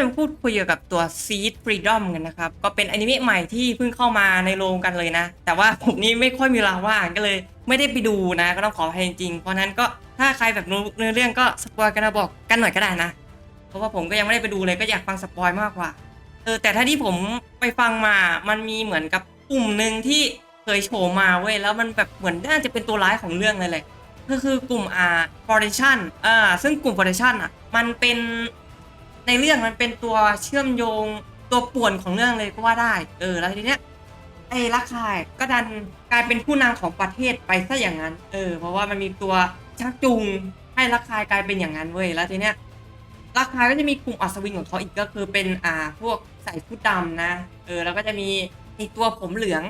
จะมาพูดคุยเกี่ยวกับตัว Seed Freedom กันนะครับ ก็เป็นอนิเมะใหม่ที่เพิ่งเข้ามาในโรงกันเลยนะ แต่ว่าผมนี่ไม่ค่อยมีเวลาว่างก็เลย ไม่ได้ไปดูนะ ก็ต้องขออภัยจริง เพราะนั้นก็ถ้าใครแบบรู้เนื้อเรื่องก็สปอยกันมาบอกกันหน่อยก็ได้นะ เพราะว่าผมก็ยังไม่ได้ไปดูเลยก็อยากฟังสปอยมากกว่า เออแต่ถ้าที่ผมไปฟังมา มันมีเหมือนกับกลุ่มหนึ่งที่เคยโชว์มาเว้ยแล้วมันแบบเหมือนน่าจะเป็นตัวร้ายของเรื่องเลยเลยก็คือกลุ่มอ่า foundation อ่าซึ่งกลุ่ม foundation อะมันเป็น ในเรื่องมันเป็นตัวเชื่อมโยงตัวป่วนของเรื่องเลยก็ว่าได้ เออ แล้วทีเนี้ยไอ้ลักคายก็ดันกลายเป็นผู้นำของประเทศไปซะอย่างนั้น เออ เพราะว่ามันมีตัวชักจูงให้ลักคายกลายเป็นอย่างนั้นเว้ย แล้วทีเนี้ยลักคายก็จะมีกลุ่มอัศวินของเขาอีกก็คือเป็นอ่าพวกใส่ชุดดำนะ เออ แล้วก็จะมีไอ้ตัวผมเหลือง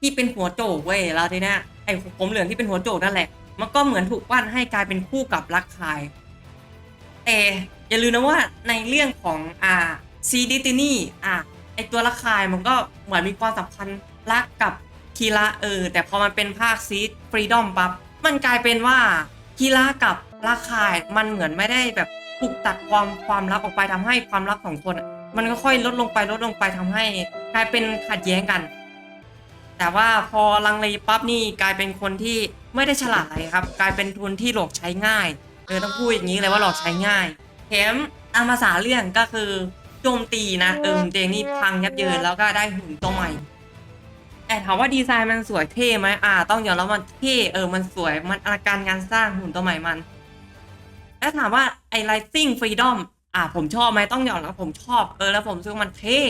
ที่เป็นหัวโจกเว้ย แล้วทีเนี้ยไอ้ผมเหลืองที่เป็นหัวโจกนั่นแหละ มันก็เหมือนถูกปั้นให้กลายเป็นคู่กับลักคาย แต่ อย่าลืมนะว่าในเรื่องของอ่าซีดิตินี่อะไอตัวลักคายมันก็เหมือนมีความสัมพันธ์รักกับคีระเออ แต่พอมันเป็นภาคซีดฟรีดอมปั๊บมันกลายเป็นว่าคีระกับลักคายมันเหมือนไม่ได้แบบถูกตัดความความรักออกไปทำให้ความรักของคนมันก็ค่อยลดลงไปลดลงไปทำให้ กลายเป็นขัดแย้งกัน แต่ว่าพอลังเลปั๊บนี่กลายเป็นคนที่ไม่ได้ฉลาดเลยครับ กลายเป็นทุนที่หลอกใช้ง่ายเออต้องพูดอย่างนี้เลยว่าหลอกใช้ง่าย แถมตามภาษาเรื่องก็คือโจมตีนะเออหุ่นเตียงนี่พังยับเยินแล้วก็ได้หุ่นตัวใหม่แต่ถามว่าดีไซน์มันสวยเท่ไหมอ่า ต้องยอมรับมันเท่เออมันสวยมันอลังการงานสร้างหุ่นตัวใหม่มันแล้วถามว่าไอ้ Rising Freedom อ่าผมชอบไหมต้องยอมรับผมชอบเออแล้วผมรู้สึกว่ามันเท่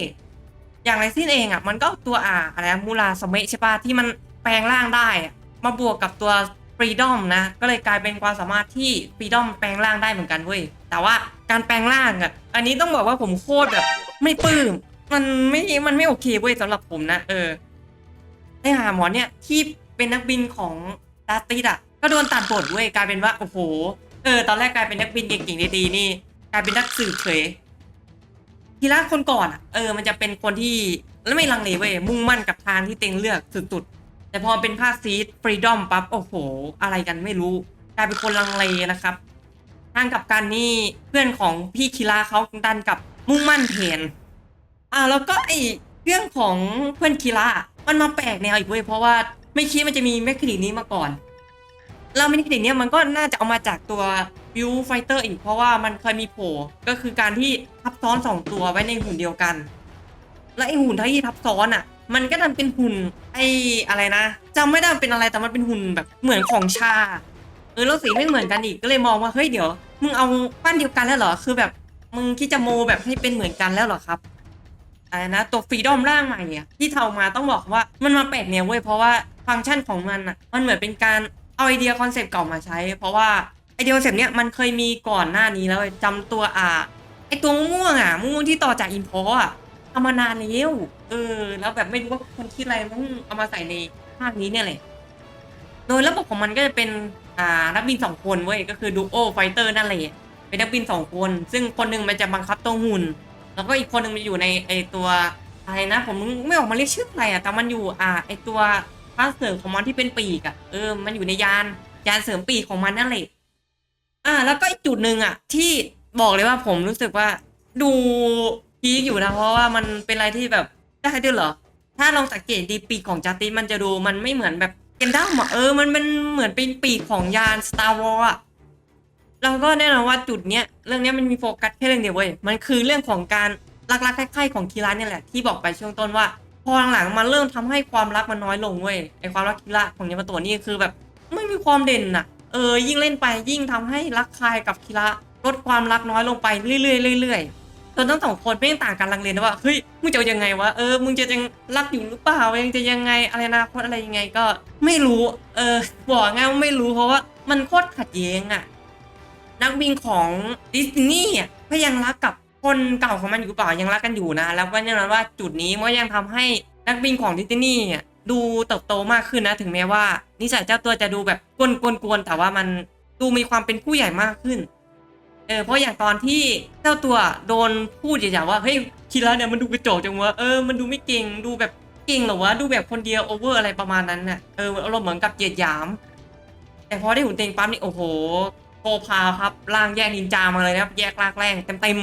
อย่างไรสิ้นเองอะมันก็ตัวอ่าอะไรนะมูลาสเมะใช่ปะที่มันแปลงร่างได้อะมาบวกกับตัวฟรีดอมนะ ก็เลยกลายเป็นความสามารถที่ฟรีดอมแปลงร่างได้เหมือนกันเว้ย แต่ว่าการแปลงร่างอะ อันนี้ต้องบอกว่าผมโคตรแบบ ไม่ปลื้ม มันไม่ มันไม่โอเคเว้ยสำหรับผมนะ เออไอหาหมอเนี่ยที่เป็นนักบินของตาติดอะ ก็โดนตัดบทเว้ยกลายเป็นว่า โอ้โห เออ ตอนแรกกลายเป็นนักบินเก่งๆดีๆนี่ กลายเป็นนักสืบเฉยทีละคนก่อนอะ เออ มันจะเป็นคนที่แล้วไม่ลังเลเว้ย มุ่งมั่นกับทางที่เต็งเลือกสุดๆ แต่พอเป็นภาคซีดฟรีดอมปั๊บ โอ้โห อะไรกันไม่รู้ กลายเป็นคนลังเลนะครับางกับการนี่เพื่อนของพี่คิราเขาดันกับมุ่งมั่นเทนอ่าแล้วก็ไอเรื่องของเพื่อนคิระมันมาแปลกแนวอีกเว้ยเพราะว่าไม่คิดมันจะมีแมคคนินี้มาก่อนแล้วแมคคนินี้มันก็น่าจะเอามาจากตัววิวไฟเตอร์อีกเพราะว่ามันเคยมีโผล่ก็คือการที่ทับซ้อนสองตัวไว้ในหุ่นเดียวกัน และไอหุ่นที่ทับซ้อนอะ มันก็ดันเป็นหุ่นไออะไรนะจำไม่ได้เป็นอะไรแต่มันเป็นหุ่นแบบเหมือนของชา ออแล้วสีไม่เหมือนกันอีกก็เลยมองว่าเฮ้ยเดี๋ยว มึงเอาปั้นเดียวกันแล้วเหรอคือแบบมึงคิดจะโมแบบให้เป็นเหมือนกันแล้วเหรอครับอะไรนะตัวฟรีดอมร่างใหม่เนี่ยที่เทามาต้องบอกว่ามันมาแปลกแนวเว้ยเพราะว่าฟังก์ชันของมันอะมันเหมือนเป็นการเอาไอเดียคอนเซปต์เก่ามาใช้ เพราะว่าไอเดียคอนเซปต์เนี้ยมันเคยมีก่อนหน้านี้แล้วเว้ยจำตัวอ่าไอตัวม่วงอะม่วงที่ต่อจากอินพออะเอามานานแล้วเออ แล้วแบบไม่รู้ว่าคนคิดอะไรต้องเอามาใส่ในภาคนี้เนี่ยแหละ โดยระบบของมันก็จะเป็นอ่านักบินสองคนเว้ยก็คือดูโอไฟเตอร์นั่นแหละเป็นนักบินสองคน ซึ่งคนหนึ่งมันจะบังคับตัวหุ่น แล้วก็อีกคนหนึ่งมันอยู่ในไอตัวอะไรนะ ผมไม่ออกมาเรียกชื่ออะไรอะแต่มันอยู่อ่าไอตัวภาเสริมของมันที่เป็นปีกอะเออมันอยู่ในยานยานเสริมปีกของมันนั่นแหละอ่า แล้วก็อีกจุดหนึ่งอะที่บอกเลยว่าผมรู้สึกว่าดูพีคอยู่นะ เพราะว่ามันเป็นอะไรที่แบบได้ด้วยเหรอ ถ้าลองสังเกตดีปีกของจาติสมันจะดูมันไม่เหมือนแบบ เกนดัมอะเออมันเป็นเหมือนเป็นปีกของยาน Star Wars อะแล้วก็แน่นอนว่าจุดเนี้ยเรื่องเนี้ยมันมีโฟกัสแค่เรื่องเดียวเว้ยมันคือเรื่องของการรักๆใคร่ๆของคีระเนี่ยแหละที่บอกไปช่วงต้นว่า พอหลังๆมันเริ่มทำให้ความรักมันน้อยลงเว้ยไอความรักคีระของยามาโตะนี่คือแบบ ไม่มีความเด่นอะเออยิ่งเล่นไปยิ่งทำให้รักใครกับคีระลดความรักน้อยลงไปเรื่อยๆเรื่อยๆ จนทั้งสองคนไม่ต่างกันลังเลนะว่าเฮ้ยมึงจะยังไงวะเออมึงจะยังรักอยู่หรือเปล่ายังจะยังไงอะไรนะคนอะไรยังไงก็ไม่รู้เออบอกง่ายว่าไม่รู้เพราะว่ามันโคตรขัดแย้งอะนักบินของดิสนีย์อะก็ยังรักกับคนเก่าของมันอยู่เปล่ายังรักกันอยู่นะ แล้วก็แน่นอนว่าจุดนี้มันยังทำให้นักบินของดิสนีย์อะดูเติบโตมากขึ้นนะ ถึงแม้ว่านิสัยเจ้าตัวจะดูแบบกวนๆแต่ว่ามันดูมีความเป็นผู้ใหญ่มากขึ้น เออเพราะอย่างตอนที่เจ้าตัวโดนพูดอย่างว่าเฮ้ยคีระเนี่ยมันดูกระจอกจังวะเออมันดูไม่เก่งดูแบบเก่งหรอวะดูแบบคนเดียวโอเวอร์อะไรประมาณนั้นน่ะเอออารมณ์เหมือนกับเหยียดหยาม แต่พอได้หุ่นเต็งปั๊มนี่โอ้โหโคพาครับร่างแยกนินจามาเลยนะครับ แยกลากแรงเต็ม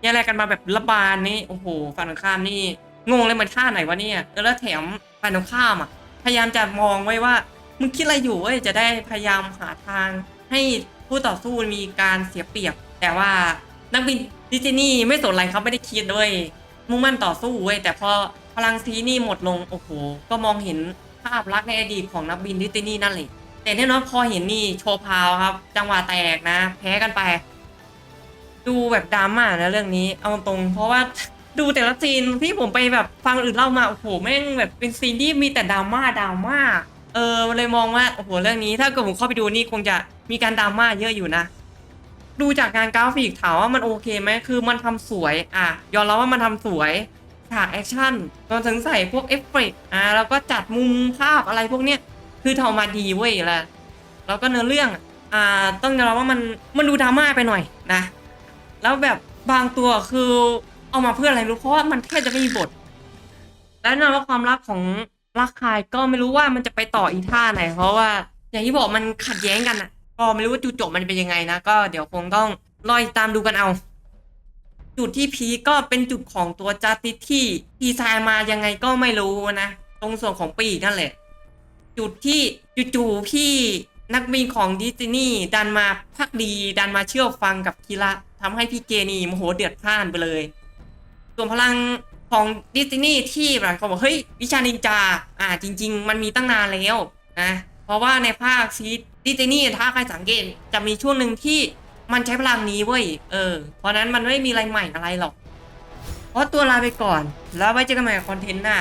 แยกแรกกันมาแบบระบานนี่โอ้โหฝั่งตรงข้ามนี่งงเลยมันท่าไหนวะเนี่ยแล้วแถมฝั่งตรงข้ามอะพยายามจะมองไว้ว่ามึงคิดอะไรอยู่เว้ยจะได้พยายามหาทางให้ ผู้ต่อสู้มีการเสียเปรียบ แต่ว่านักบินดิสนีย์ไม่สนอะไรครับไม่ได้คิดด้วยมุ่งมั่นต่อสู้เว้ยแต่พอพลังซีนี่หมดลงโอ้โหก็มองเห็นภาพลักษณ์ในอดีตของนักบินดิสนีย์นั่นแหละแต่แน่นอนพอเห็นนี่โชว์พาวครับ จังหวะแตกนะ แพ้กันไป ดูแบบดราม่านะเรื่องนี้เอาตรงเพราะว่าดูแต่ละซีนที่ผมไปแบบฟังอื่นเล่ามาโอ้โหแม่งแบบเป็นซีนที่มีแต่ดราม่าดราม่า เออเลยมองว่าโอ้โหเรื่องนี้ถ้าเกิดผมเข้าไปดูนี่คงจะมีการดราม่าเยอะอยู่นะ ดูจากงานกราฟิกถามว่ามันโอเคไหมคือมันทำสวยอะยอมรับว่ามันทำสวยฉากแอคชั่นรวมถึงใส่พวกเอฟเฟกต์อะแล้วก็จัดมุมภาพอะไรพวกเนี้ยคือทำมาดีเว้ยแหละแล้วก็เนื้อเรื่องอ่าต้องยอมรับว่ามันมันดูดราม่าไปหน่อยนะ แล้วแบบบางตัวคือเอามาเพื่ออะไรรู้เพราะว่ามันแทบจะไม่มีบท และแน่นว่าความรักของ รักใคายก็ไม่รู้ว่ามันจะไปต่ออีท่าไหน เพราะว่า อย่างที่บอกมันขัดแย้งกันอะ ก็ไม่รู้ว่าจุดจบมันเป็นยังไงนะ ก็เดี๋ยวคงต้องรอติดตามดูกันเอา จุดที่พีก็เป็นจุดของตัวจัสติที่ดีไซน์มายังไงก็ไม่รู้นะ ตรงส่วนของปีกนั่นแหละ จุดที่จู่ๆพี่นักบินของดิสนีย์ดันมาพักดีดันมาเชื่อฟังกับคิระทำให้พี่เกนีโมโหเดือดพล่านไปเลย ส่วนพลัง ของดิสนีย์ที่แบบเขาบอกเฮ้ยวิชานินจา อ่าจริง ๆ มันมีตั้งนานแล้วนะเพราะว่าในภาคซีดิสนีย์ถ้าใครสังเกตจะมีช่วงหนึ่งที่มันใช้พลังนี้เว้ยเออเพราะนั้นมันไม่มีอะไรใหม่อะไรหรอกเพราะตัวลาไปก่อน แล้วไว้เจอกันใหม่คอนเทนต์หน้า